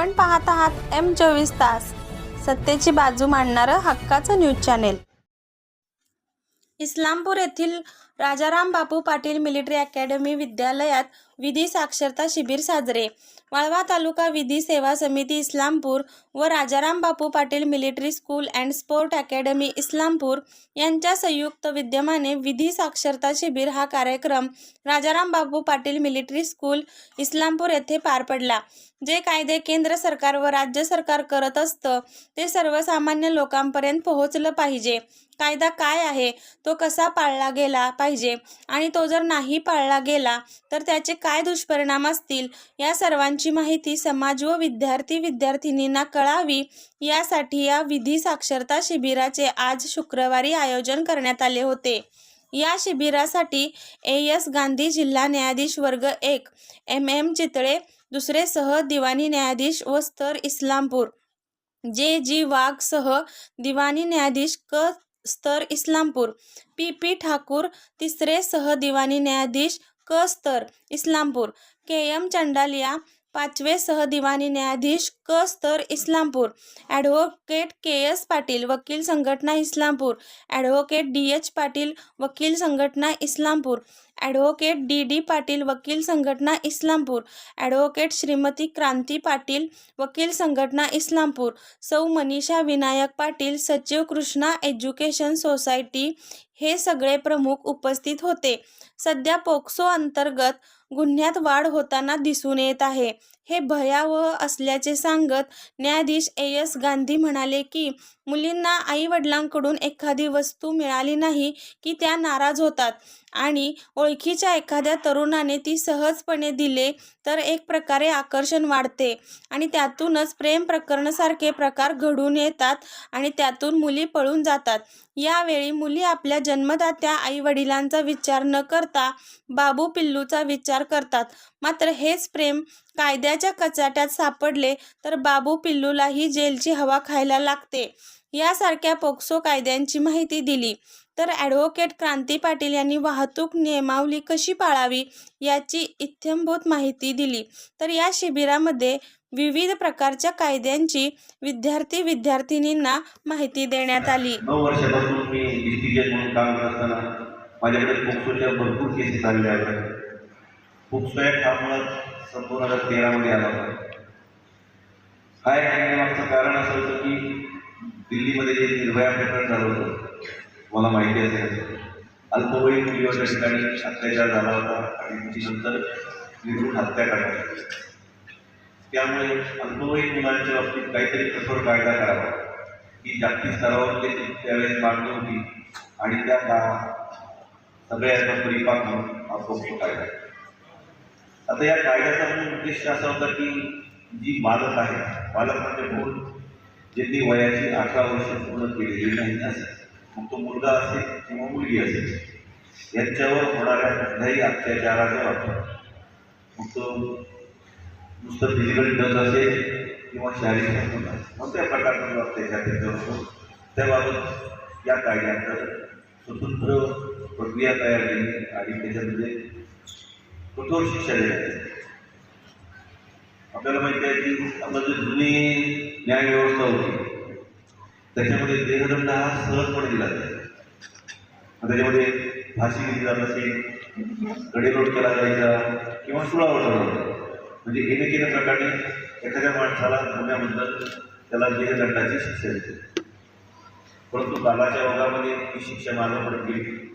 आपण पाहत आहात एम चोवीस तास. सत्तेची बाजू मांडणारं हक्काचं न्यूज चॅनेल. इस्लामपूर येथील राजाराम बापू पाटील मिलिटरी अकॅडमी विद्यालयात विधी साक्षरता शिबिर साजरे. वाळवा तालुका विधी सेवा समिती इस्लामपूर व Rajaram Bapu Patil military school and sport academy Islampur यांच्या संयुक्त विद्यमाने विधी साक्षरता शिबिर हा कार्यक्रम राजाराम बापू पाटील मिलिटरी स्कूल इस्लामपूर येथे पार पडला. जे कायदे केंद्र सरकार व राज्य सरकार करत असतं ते सर्वसामान्य लोकांपर्यंत पोहोचलं पाहिजे. कायदा काय आहे? तो कसा पाळला गेला पाहिजे? आणि तो जर नाही पाळला गेला तर त्याचे काय दुष्परिणाम असतील? या सर्वांची माहिती समाज व विद्यार्थी विद्यार्थिनींना कळावी. यासाठी या विधी साक्षरता शिबिराचे आज शुक्रवारी आयोजन करण्यात आले होते. या शिबिरासाठी ए. एस. गांधी जिल्हा न्यायाधीश वर्ग एक एम. एम. चितळे दुसरे सह दिवाणी न्यायाधीश व स्तर इस्लामपूर. जे. जी. वाघ सह दिवाणी न्यायाधीश क. स्तर इस्लामपूर. पी. पी. ठाकूर तिसरे सहदिवानी न्यायाधीश क. स्तर इस्लामपूर. के. एम. चंडालिया पाचवे सहदिवानी न्यायाधीश क. स्तर Islampur. Advocate K. S. Patil वकील संघटना Islampur. Advocate D. H. Patil वकील संघटना Islampur. Advocate D. D. Patil वकील संघटना इस्लामपूर. ॲडव्होकेट श्रीमती क्रांती पाटील वकील संघटना इस्लामपूर. सौ मनीषा विनायक पाटील सचिव कृष्णा एज्युकेशन सोसायटी हे सगळे प्रमुख उपस्थित होते. सध्या पोक्सो अंतर्गत गुन्ह्यात वाढ होताना दिसून येत आहे. हे भयावह असल्याचे सांगत न्यायाधीश ए. एस. गांधी म्हणाले की मुलींना आईवडिलांकडून एखादी वस्तू मिळाली नाही की त्या नाराज होतात आणि ओळखीच्या एखाद्या तरुणाने ती सहजपणे दिले तर एक प्रकारे आकर्षण वाढते आणि त्यातूनच प्रेम प्रकरणसारखे प्रकार घडून येतात आणि त्यातून मुली पळून जातात. यावेळी मुली आपल्या जन्मदात्या आईवडिलांचा विचार न करता बाबू पिल्लूचा विचार करतात. मात्र हेच प्रेम कायद्याच्या कचाट्यात सापडले तर बाबू पिल्लूलाही जेलची हवा खायला लागते. यासारख्या पोक्सो कायद्यांची माहिती दिली. तर ॲडव्होकेट क्रांती पाटील यांनी वाहतूक नियमावली कशी पाळावी याची इत्यंभूत माहिती दिली. तर या शिबिरामध्ये विविध प्रकारच्या कायद्यांची विद्यार्थी विद्यार्थिनींना माहिती देण्यात आली. नऊ वर्षापासून मी काम करत असताना माझ्याकडे पोक्सोच्या भरपूर केसेस आलेल्या होत्या पोक्सो ॲक्ट हा मुळात सन दोन हजार तेरामध्ये आला. होता हा एक आणण्यामागचं कारण असं होतं की दिल्लीमध्ये जे निर्भया प्रकरण झालं होतं मला माहिती असेल. अल्पवयीन मुलीवरच्या ठिकाणी अत्याचार झाला होता आणि तिची नंतर निर्घृण हत्या करण्यात त्यामुळे अल्पवयीन मुलांच्या बाबतीत काहीतरी कठोर कायदा करावा. ही जागतिक स्तरावर त्यावेळेस मागणी होती आणि त्या सगळे सगळ्याचा परिपाक म्हणून हा कायदा आहे. आता या कायद्याचा मूळ उद्देश असा होता की जी बालक आहे बालक म्हणजे जे ज्यांनी वयाची अठरा वर्ष पूर्ण केलेली नाही असेल. मग तो मुलगा असेल किंवा मुलगी असेल. यांच्यावर होणाऱ्या कुठल्याही अत्याचाराचा वापर. मग तो नुसतं फिजिकल टच असेल किंवा शारीरिक असेल. कोणत्या प्रकारचा अत्याचार त्याच्यावर होतो त्याबाबत या कायद्याअंतर्गत स्वतंत्र प्रक्रिया तयार केली. आणि त्याच्यामध्ये कठोर शिक्षा देण्यात आपल्याला माहिती आहे की आपलं जी जुनी न्यायव्यवस्था होती त्याच्यामध्ये देहदंड हा सहजपणे दिला जायचा त्याच्यामध्ये फाशी दिली जात असेल कडेलोट केला जायचा किंवा सुळावर जायचा म्हणजे येणे प्रकारे एखाद्या माणसाला गुन्ह्याबद्दल त्याला देहदंडाची शिक्षा देते परंतु कालाच्या ओघामध्ये ती शिक्षा मागं पडतील गेली.